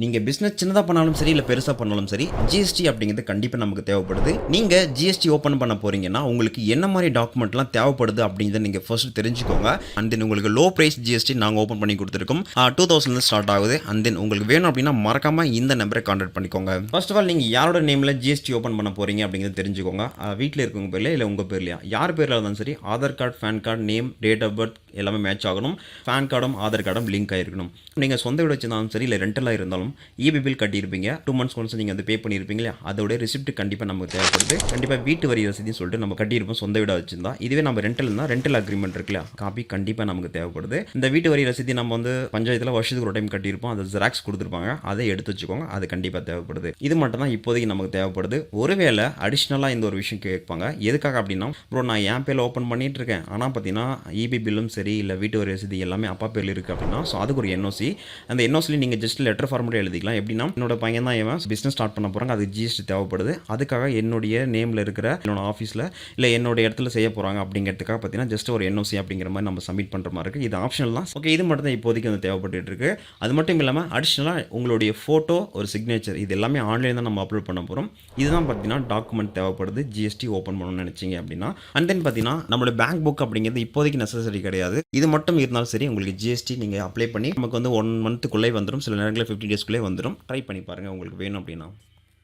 நீங்கள் பிஸ்னஸ் சின்னதாக பண்ணாலும் சரி இல்லை பெருசாக பண்ணாலும் சரி ஜிஎஸ்டி அப்படிங்கிறது கண்டிப்பாக நமக்கு தேவைப்படுது. நீங்கள் ஜிஎஸ்டி ஓப்பன் பண்ண போகிறீங்கன்னா உங்களுக்கு என்ன மாதிரி டாக்குமெண்ட்லாம் தேவைப்படுது அப்படிங்கிறத நீங்கள் ஃபர்ஸ்ட் தெரிஞ்சுக்கோங்க. அண்ட் தென் உங்களுக்கு லோ ப்ரைஸ் ஜிஎஸ்டி நாங்கள் ஓப்பன் பண்ணி கொடுத்துருக்கோம். டூ தௌசண்ட்ல ஸ்டார்ட் ஆகுது. அண்ட் தென் உங்களுக்கு வேணும் அப்படின்னா மறக்காமல் இந்த நம்பரை கான்டாக்ட் பண்ணிக்கோங்க. ஃபர்ஸ்ட் ஆஃப் ஆல் நீங்கள் யாரோட நேமில் ஜிஎஸ்டி ஓப்பன் பண்ண போகிறீங்க அப்படிங்கிறத தெரிஞ்சுக்கோங்க. வீட்டில் இருக்கவங்க பேர்லையா இல்லை உங்கள் பேர்லையா? யார் பேரில் இருந்தாலும் சரி Aadhaar card PAN card name date of birth எல்லாமே மேட்ச் ஆகணும். பேன் கார்டும் ஆதார் கார்டும் லிங்க் ஆகிருக்கணும் நீங்கள் சொந்த வீடு வச்சிருந்தாலும் சரி இல்லை ரெண்டலாக இருந்தாலும் இபி பில் கட்டியிருப்பீங்க. டூ மந்த்ஸ் ஒன்ஸ் நீங்கள் வந்து பே பண்ணியிருப்பீங்க இல்லையா? அதோட ரிசிப்ட் கண்டிப்பாக நமக்கு தேவைப்படுது. கண்டிப்பாக வீட்டு வரி ரசீதுன்னு சொல்லிட்டு நம்ம கட்டியிருப்போம். சொந்த வீடாக வச்சிருந்தா. இதுவே நம்ம ரெண்டல் இருந்தால் ரெண்டல் அக்ரிமெண்ட் இருக்குல்ல காப்பி கண்டிப்பாக நமக்கு தேவைப்படுது. இந்த வீட்டு வரி ரசீதி நம்ம வந்து பஞ்சாயத்தில் வருஷத்துக்கு ஒரு டைம் கட்டியிருப்போம். அதை ஜெராக்ஸ் கொடுத்துருப்பாங்க. அதை எடுத்து வச்சுக்கோங்க. அது கண்டிப்பாக தேவைப்படுது. இது மட்டும் தான் இப்போதைக்கு நமக்கு தேவைப்படுது. ஒருவேளை அடிஷ்னலாக இந்த ஒரு விஷயம் கேட்பாங்க. எதுக்காக அப்படின்னா ப்ரோ நான் என் பேரில் ஓப்பன் பண்ணிட்டு இருக்கேன் ஆனால் பார்த்தீங்கன்னா இபி பில்லும் சரி இல்லை வீட்டு வரி வசதி எல்லாமே அப்பா பேரில் இருக்குது அப்படின்னா ஸோ அதுக்கு ஒரு என்ஓசி அந்த என்ஓசியில் நீங்கள் ஜஸ்ட் லெட்டர் கூட எழுதிக்கலாம். எப்படின்னா என்னோட பையன் தான் இவன் பிஸ்னஸ் ஸ்டார்ட் பண்ண போகிறாங்க அது ஜிஎஸ்டி தேவைப்படுது. அதுக்காக என்னுடைய நேமில் இருக்கிற என்னோட ஆஃபீஸில் இல்லை என்னோட இடத்துல செய்ய போகிறாங்க அப்படிங்கிறதுக்காக பார்த்தீங்கன்னா ஜஸ்ட் ஒரு என்ஓசி அப்படிங்கிற மாதிரி நம்ம சப்மிட் பண்ணுற மாதிரி இருக்குது இது ஆப்ஷனல் தான். ஓகே இது மட்டும் தான் இப்போதைக்கு வந்து தேவைப்பட்டு இருக்கு. அது மட்டும் இல்லாமல் அடிஷ்னலாக உங்களுடைய ஃபோட்டோ ஒரு சிக்னேச்சர் இது எல்லாமே ஆன்லைன் தான் நம்ம அப்லோட் பண்ண போகிறோம் இதுதான் பார்த்தீங்கன்னா டாக்குமெண்ட் தேவைப்படுது. ஜிஎஸ்டி ஓப்பன் பண்ணணும்னு நினச்சிங்க அப்படின்னா. அண்ட் தென் பார்த்தீங்கன்னா நம்மளோட பேங்க் புக் அப்படிங்கிறது இப்போதைக்கு நெசசரி கிடையாது. இது மட்டும் இருந்தாலும் சரி உங்களுக்கு ஜிஎஸ்டி நீங்கள் அப்ளை பண்ணி நமக்கு வந்து ஒன் மந்த்துக்குள்ளே வந்துடும் சில நேரங்களில் ஃபிஃப்டி டேஸ்க்குள்ளே வந்துடும் ட்ரை பண்ணி பாருங்கள் உங்களுக்கு வேணும் அப்படின்னா.